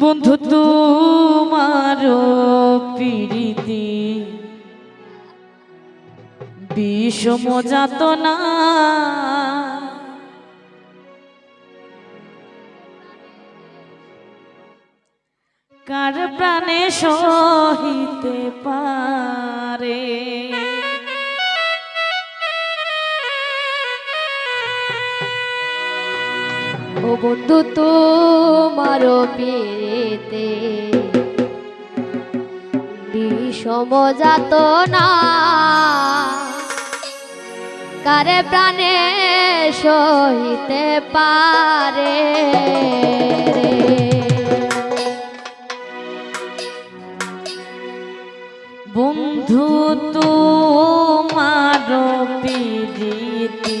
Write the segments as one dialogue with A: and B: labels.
A: বন্ধু তোমার পিড়িতি বিষম যাতনা কার প্রাণে সহিতে পারে?
B: বন্ধু তোমার পেরেতে। বিষম যাত না কারে প্রাণে সহিতে পারে
A: বন্ধু তোমার পিড়িতি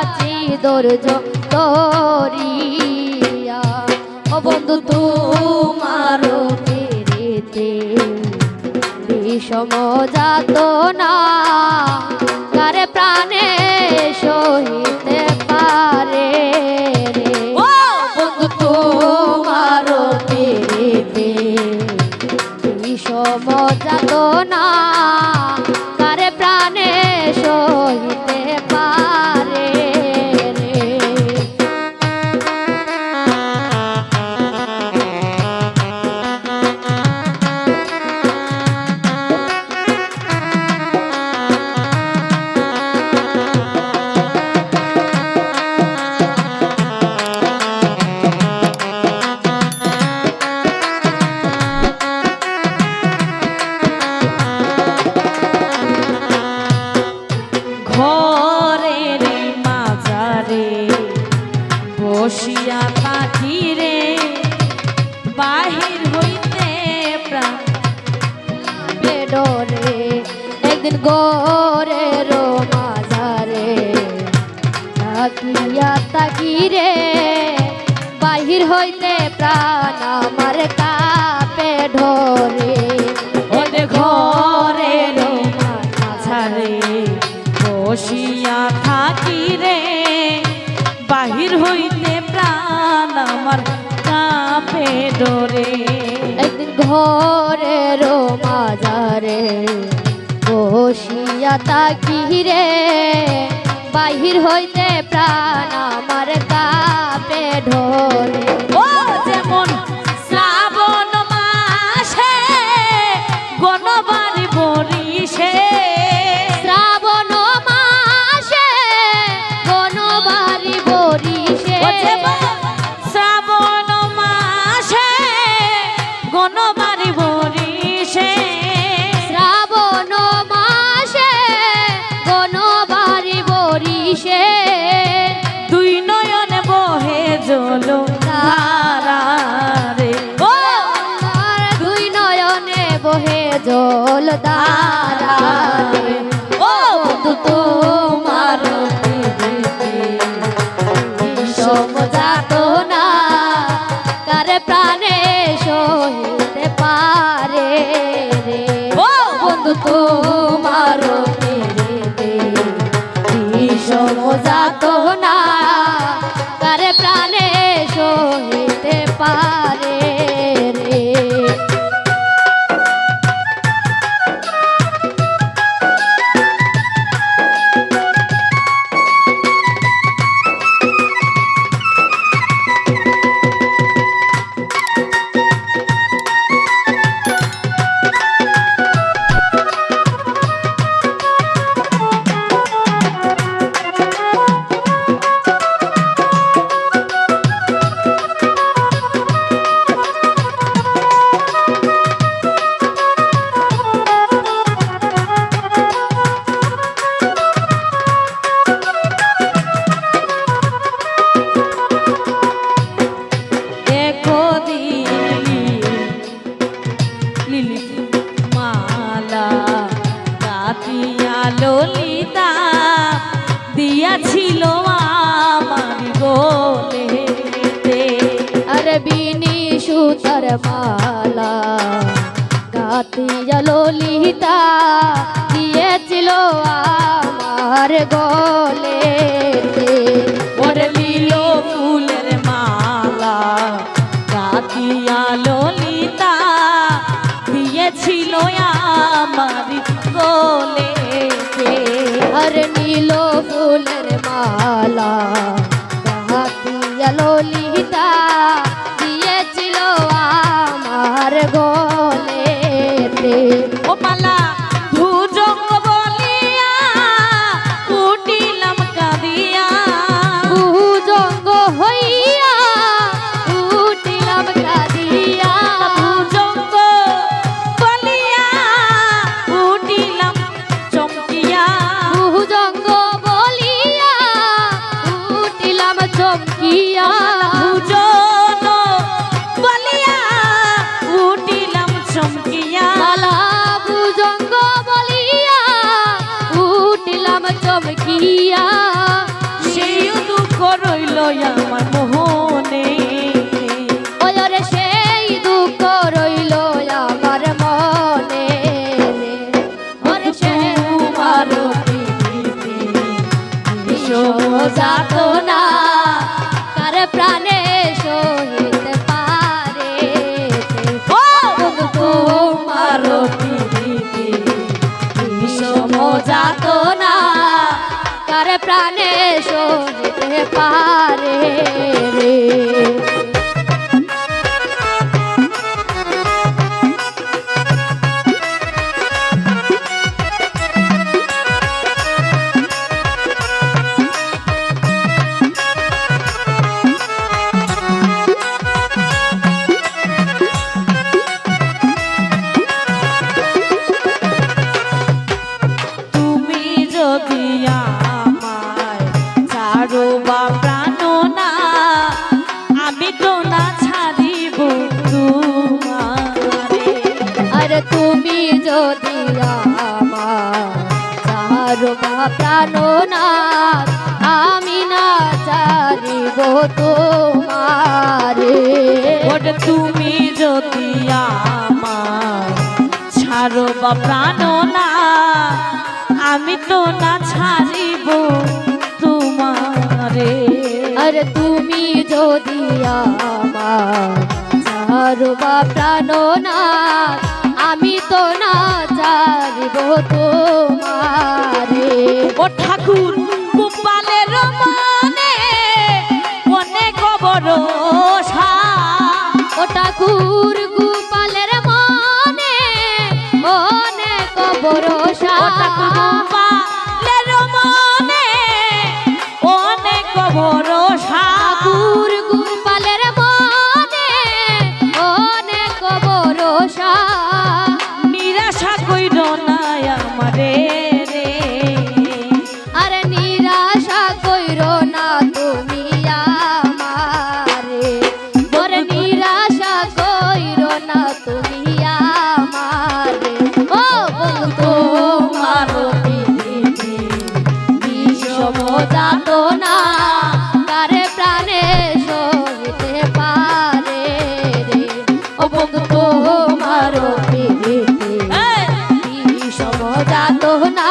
B: আছি দর্জ তরিয়া ও বন্ধু তোমার পেরেতে বিষম যাত না
A: বসিয়া থাকি রে, বাহির হইতে
B: একদিন গোরে রো তাকিয়া তাকিরে বাহির হইতে প্রাণ আমার কাপে
A: বসিয়া কিহিরে বাহির হইতে প্রাণ আমার কাপে
B: ঢোলে।
A: ও
B: কারে সুতর মালা। গাতিয়া ললিতা দিয়েছিল আমার গলে
A: ওরে লীল ফুলের মালা কাতিয়া ললিতা দিয়েছিল আমার গোলেতে।
B: আর নীল ফুলের
A: চমকিয়া
B: মালা ভুজঙ্গ বলিয়া উঠিলাম চমকিয়া।
A: সেই দুঃখ রইল আমার মোহনে।
B: সেই দুঃখ পারে রে।
A: যদি
B: আমার প্রাণনাথ আমি না চারিব তোমারে।
A: তুমি যদি আমায় ছাড়ো বা আমি তো না ছাড়িব তোমারে।
B: আর তুমি যদি আমার চারো বা প্রাণনাথ না চারিব তোমারে।
A: ও ঠাকুর গোপালের মনে অনেক ভরসা
B: ও ঠাকুর গোপালের মনে
A: মনে
B: ও ঠাকুর যাত না